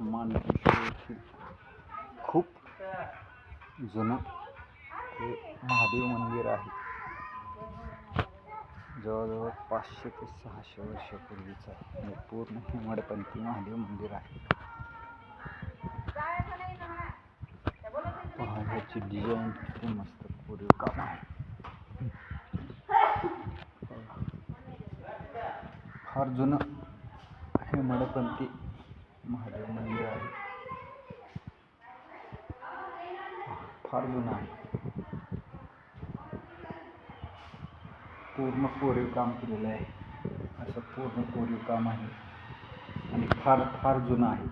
मानकेश्वर खूप जुनं हे महादेव मंदिर आहे. जवळजवळ पाचशे ते सहाशे वर्षापूर्वीचं आहे. म्हणजे पूर्ण हिमडपंथी महादेव मंदिर आहे. पहा ह्याची डिझाईन किती मस्त कोरीव काम आहे. फार जुनं हेमाडपंथी महादेव मंदिर आहे. फार जुनं आहे. पूर्ण कोरीव काम केलेलं आहे. असं पूर्ण कोरीव काम आहे. आणि फार फार जुनं आहे.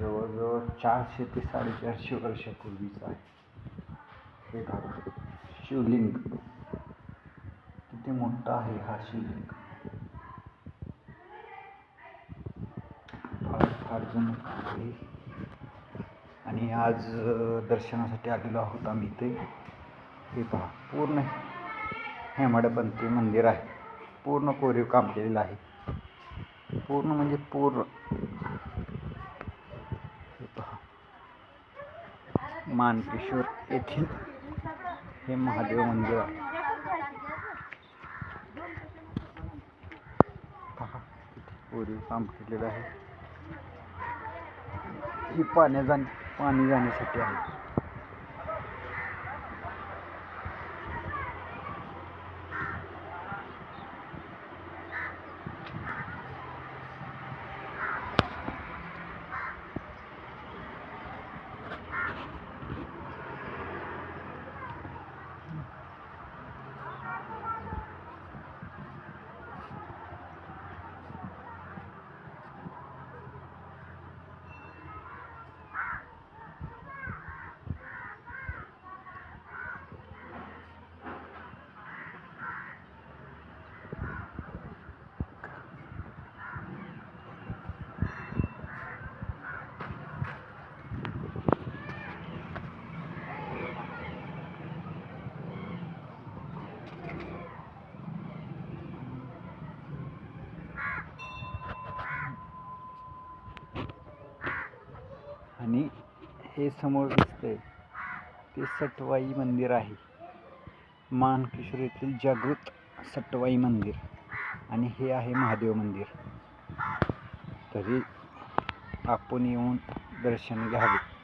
जवळजवळ चारशे ते साडेचारशे वर्षापूर्वीचं आहे. हे घर शिवलिंग. किती मोठा आहे हा शिवलिंग. अर्जुन आहे. आणि आज दर्शनासाठी आलेलो आहोत आम्ही इथे. हे पहा पूर्ण हेमाडपंथी मंदिर आहे. पूर्ण कोरीव काम केलेलं आहे. पूर्ण म्हणजे पूर्ण. हे पहा. मानकेश्वर येथील हे महादेव मंदिर आहे. पहा कोरीव काम केलेलं आहे. ही पाण्या जाण पाणी जाण्यासाठी आहे. आणि हे समोर दिसतंय ते सटवाई मंदिर आहे. मानकिशोर येथील जागृत सटवाई मंदिर आणि हे आहे महादेव मंदिर. तरी आपण येऊन दर्शन घ्यावे.